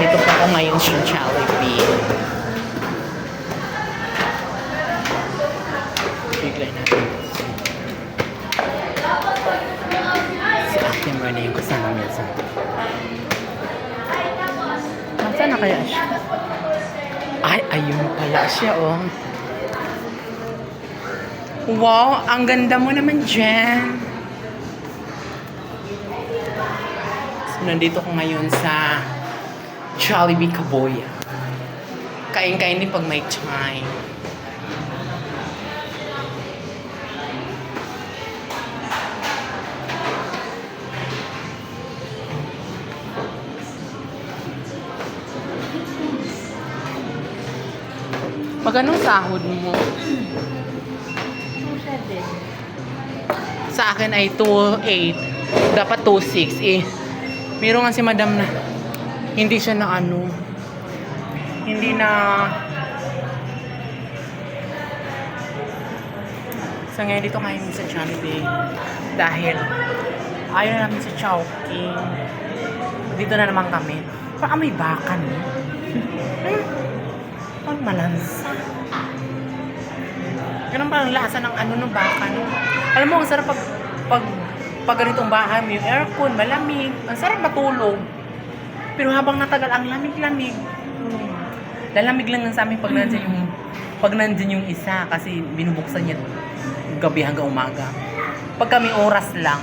Nandito po ako ngayon sa Jollibee. Bigla natin. Si Ate yung kasama minsan. Nasaan na kaya siya? Ay, ayun pala siya, oh. Wow, ang ganda mo naman dyan. So, nandito ko ngayon sa Jollibee Kaboya. Kain-kain din pag may time. Magkano sahod mo? Sa akin ay 2.8. Dapat 2.6 eh. Meron nga si madam na hindi siya na ano. Hindi na So ngayon dito kayo sa Jollibee dahil ayaw na namin sa Chowking. Dito na naman kami. Parang may baka no? Hmm? Ang malansa. Ganun ba ang lasa ng ano ng baka no? Alam mo, ang sarap pag pag pag ganitong bahay mo, yung aircon, malamig. Ang sarap matulog. Pero habang natagal, ang lamig-lamig. Hmm. Lalamig lang lang sa amin pag nandyan yung pag nandyan yung isa kasi binubuksan niya gabi hanggang umaga. Pag kami oras lang,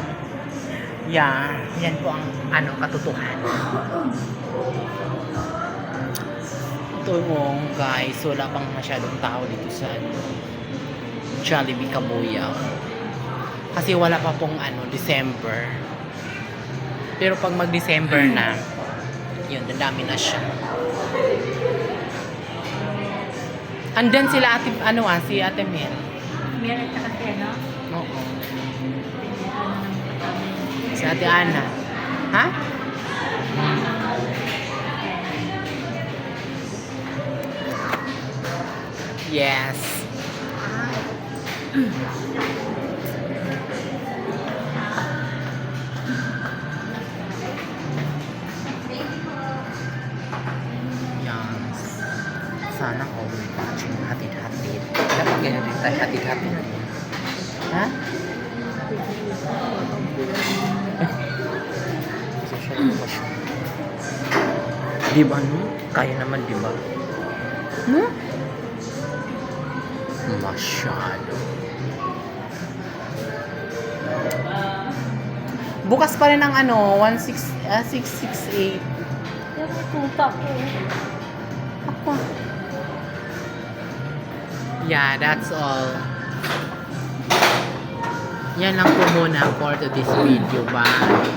yan, yan po ang ano, katotohanan. Ito yung guys, wala pang masyadong tao dito sa ano, Jollibee Kabuyaw. Kasi wala pa pong ano, December. Pero pag mag-December na, yun, dadami na siya. Andyan sila ate, ano ah, si Ate Mel. Meron ka kasi, no? Oo. Ano kami. Si Ate Ana. Ha? Yes. Yes. Sana all watching hatid-hatid. Dapat ganyan din tayo hatid-hatid. Ha? Social emotion. Di ba no? Kaya naman, di ba? No? Masyado. Bukas pa rin ang ano, 16, ah, 668. Yung tuta ko. Ako. Yeah, that's all. Yan lang po muna for today's video. Bye.